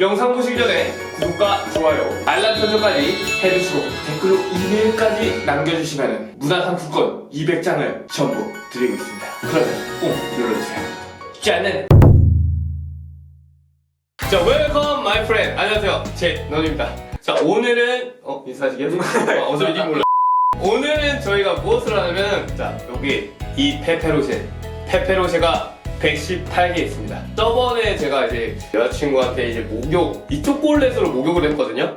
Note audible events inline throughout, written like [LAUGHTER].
영상 보시기 전에 구독과 좋아요, 알람 설정까지 해주시고 댓글로 이메일까지 남겨주시면 문화상품권 200장을 전부 드리고 있습니다. 그러면 꼭 눌러주세요. 짜는 자, 웰컴 마이 프렌드. 안녕하세요. 제 너입니다. 자, 오늘은 어 인사하시게요? 어, 어차피 님 몰라. 오늘은 저희가 무엇을 하냐면 자, 여기 이 페페로쉐. 페페로쉐가 118개 있습니다. 저번에 제가 이제 여자친구한테 이제 목욕 이쪽 볼렛으로 목욕을 했거든요.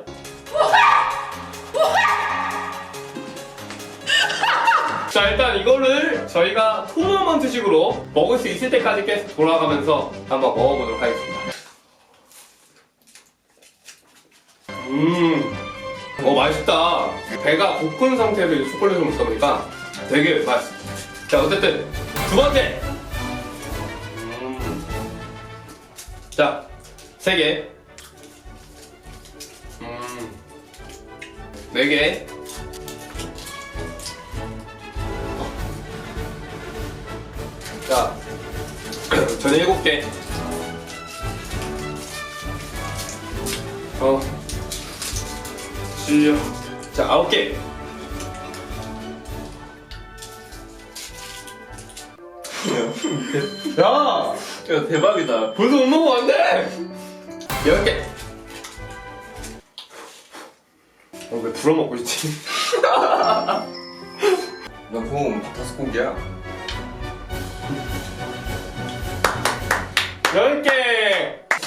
자 일단 이거를 저희가 토너먼트식으로 먹을 수 있을 때까지 계속 돌아가면서 한번 먹어보도록 하겠습니다. 음, 어 맛있다. 배가 고픈 상태에서 이 초콜릿을 먹다 보니까 되게 맛있어. 자 어쨌든 두 번째. 자, 세 개. 음, 네 개. 자, [CLEARS THROAT] 저는 일곱 개. 어. 지요. 자, 아홉 개. 야! 야 대박이다. 벌써 못 먹으면 안 돼! 열 개. 어, 왜 불어먹고 있지? [LAUGHS] 너봄 다섯 곡이야. 열 개!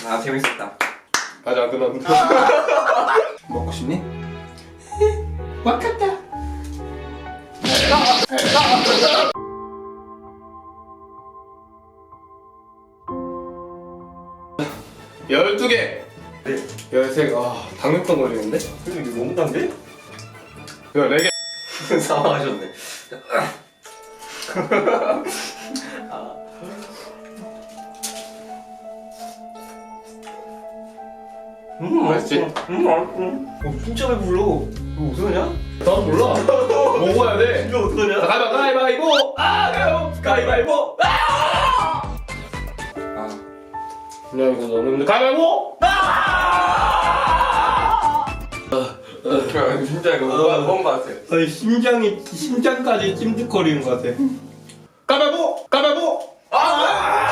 아 재밌었다. 아직 안 끝났는데. 먹고 싶니? [LAUGHS] 와카타. [LAUGHS] 열두 개. 네. 열세 개. 아, 당뇨병 걸리는데? 근데 이거 너무 단데? 열네 개. [LAUGHS] 사망하셨네. [LAUGHS] 음 맛있지? 음 맛있어. 어, 진짜 배불러. 이거 어떡하냐? 난 몰라. 먹어야 돼. 이거 어떡하냐? 가위바, 가위바위보! 아! 가위바위보! 이거 너무 힘들 가위바위보! 아! 야, 진짜 이거 뭔가 뭔 같아. 아니, 심장이, 심장까지 찜득거리는 것 같아. 가위바위보! 가위바위보! 아!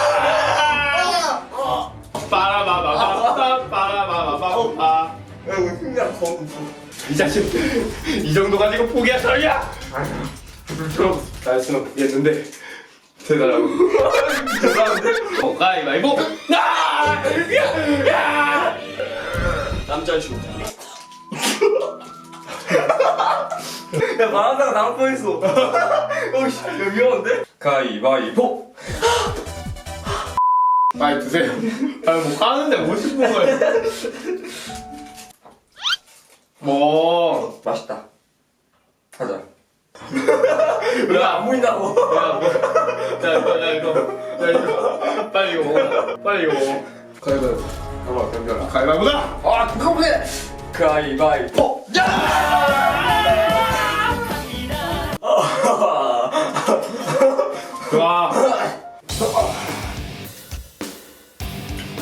빠라바바바바, 빠라바바바바. 야 이거 심장 검. 이 자식, 이 정도 가지고 포기할 사람이야? 나였으면 포기했는데, 대단하고. 대단한데? 어, 가위바위보! 아! 야! 야! 남자 슈. 야 말하다가 나올 뻔했어. [LAUGHS] 어씨 야 위험한데? 가위바위보. 많이 드세요. 아, 뭐 하는데 뭐 싶은 거예요? 뭐, 맛있다. 하자. [LAUGHS] 왜안 보인다고? 야, 뭐, 자, 이거, 야, 이거, 야, 이거, 빨리 이거 먹어. 빨리 이거 먹어. 가위바위보. 봐봐, 변별아. 가위바위보다! 아 그거보다 가위바위보. 좋아.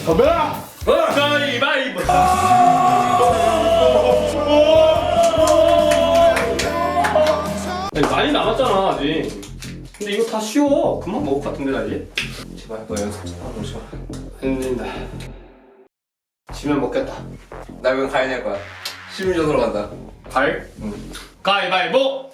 변별아! 아직. 근데 이거 다 쉬워. 금방 먹을 것 같은데, 나 이제? 제발 너 연습 좀 하고 싶어. 안 된다. 지면 먹겠다. 나 이건 가야 될 거야. 시민전으로 간다. 갈? 응. 가위바위보!